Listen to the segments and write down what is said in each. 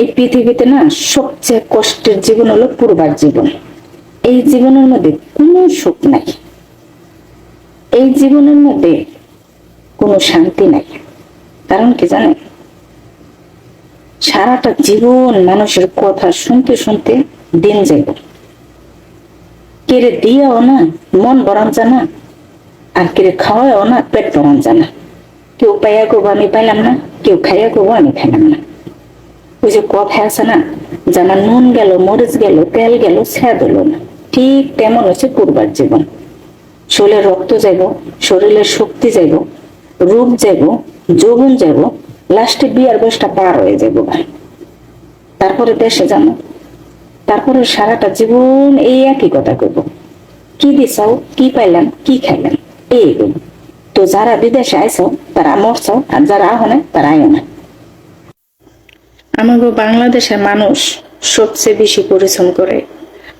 এই পৃথিবীতে না সবচেয়ে কষ্টের জীবন হলো পূর্বার জীবন। এই জীবনের মধ্যে কোনো সুখ নাই। এই জীবনের মধ্যে কোনো শান্তি নাই। কারণ কি জানেন? সারাটা জীবন মানুষের কথা শুনতে শুনতে দিন যাইব। কেড়ে দিয়াও না, মন ভরান জানা, আর কেড়ে খাওয়াও না পেট ভরান জানা। কেউ পাইয়া করব আমি পাইলাম না, কেউ খাইয়া করব আমি খাইলাম না। ওই যে কথা আছে না, যেমন নুন গেল, মরিচ গেল, তেল গেল, স্যাদ হলো না। ঠিক তেমন হচ্ছে পূর্বার জীবন। শরীরে রক্ত যাইব, শরীরের শক্তি যাইব, রূপ যাইব, যৌবন যাইব লাস্টে বিয়ার বয়সটা পার হয়ে যাইব ভাই। তারপরে দেশে জানো তারপরে সারাটা জীবন এই একই কথা কইব। কি দিছাও, কি পাইলাম, কি খাইলাম এইগুলো তো যারা বিদেশে আইসাও তারা মরছাও, আর যারা আহ না তারা আইও না। আমাগো বাংলাদেশের মানুষ সবচেয়ে বেশি পরিশ্রম করে।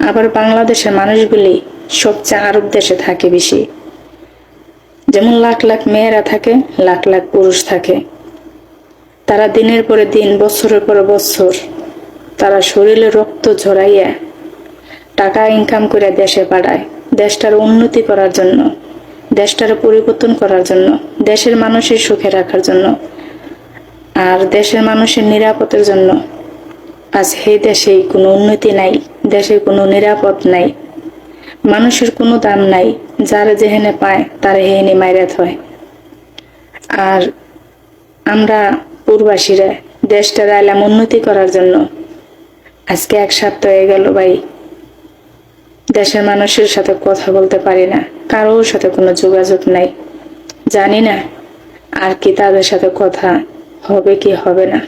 আবার বাংলাদেশের মানুষগুলি সবচেয়ে আরব দেশে থাকে বেশি। যেমন লাখ লাখ মেয়েরা থাকে, লাখ লাখ পুরুষ থাকে। তারা দিনের পরে দিন, বছরের পরে বছর তারা শরীরে রক্ত ঝরাইয়া টাকা ইনকাম করে দেশে পাঠায়। দেশটার উন্নতি করার জন্য, দেশটার পরিবর্তন করার জন্য, দেশের মানুষের সুখে রাখার জন্য আর দেশের মানুষের নিরাপদের জন্য আজ এই দেশে কোনো উন্নতি নাই দেশে কোনো নিরাপদ নাই, মানুষের কোনো দাম নাই, যারা যেহেনে পায় তারা হেনে মাইরাত হয়। আর আমরা পূর্বাসীরা দেশটা আইলাম উন্নতি করার জন্য আজকে এক সপ্তাহ হয়ে গেল ভাই। দেশের মানুষের সাথে কথা বলতে পারি না, কারোর সাথে কোনো যোগাযোগ নাই। জানি না আর কি তাদের সাথে কথা হবে কি হবে না।